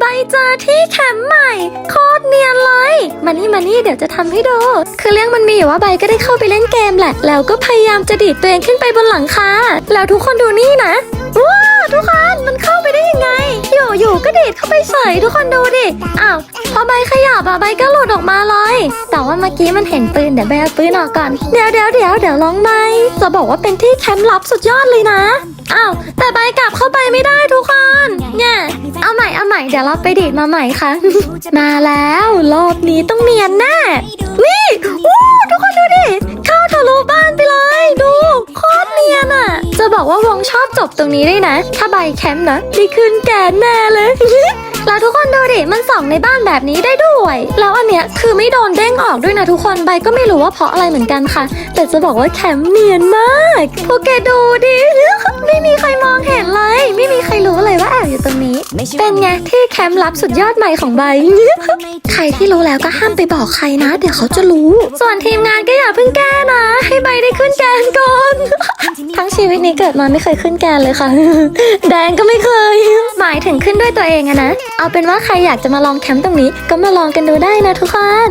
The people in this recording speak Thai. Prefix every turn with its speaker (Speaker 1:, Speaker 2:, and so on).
Speaker 1: ใบเจอที่แคมป์ใหม่โคตรเนียนเลยมานี่มานี่เดี๋ยวจะทำให้ดู คือเรื่องมันมีอยู่ว่าใบก็ได้เข้าไปเล่นเกมแหละ แล้วก็พยายามจะดีดตัวเองขึ้นไปบนหลังคาแล้วทุกคนดูนี่นะว้าวทุกคนมันเข้าไปได้ยังไงอยู่อยู่ก็ดีดเข้าไปเฉยทุกคนดูดิอ้าวพอใบขยับอะใบก็หลุดออกมาเลยแต่ว่าเมื่อกี้มันเห็นปืนเดี๋ยวใบเอาปืนออกก่อนเดี๋ยวเดี๋ยวเดี๋ยวเดี๋ยวลองใบจะบอกว่าเป็นที่แคมป์ลับสุดยอดเลยนะอ้าวแต่ใบ ม่เอาใหม่เดี๋ยวเราไปดีดมาใหม่ค่ะ มาแล้วรอบนี้ต้องเนียนแน่นี่อู้ทุกคนดูดิเข้าทะลุบ้านไปเลยดูโคตรเนียนอะ จะบอกว่าวงชอบจบตรงนี้ได้นะ ถ้าใบแคมป์นะได้ขึ้นแกนแน่เลยแล้วทุกคนดูดิมันส่องในบ้านแบบนี้ได้ด้วย แล้วอันเนี้ยคือไม่โดนเด้งออกด้วยนะทุกคนใบก็ไม่รู้ว่าเพราะอะไรเหมือนกันค่ะ แต่จะบอกว่าแคมป์เนียนมาก เห็นเลย ไม่มีใครรู้เลยว่าแอบอยู่ตรงนี้ เป็นไงที่แคมป์ลับสุดยอดใหม่ของใบ ใครที่รู้แล้วก็ห้ามไปบอกใครนะ เดี๋ยวเขาจะรู้ ส่วนทีมงานก็อย่าเพิ่งแก้นะ ให้ใบได้ขึ้นแกนก่อน ทั้งชีวิตนี้เกิดมาไม่เคยขึ้นแกนเลยค่ะ แดงก็ไม่เคย หมายถึงขึ้นด้วยตัวเองอะนะ เอาเป็นว่าใครอยากจะมาลองแคมป์ตรงนี้ก็มาลองกันดูได้นะทุกคน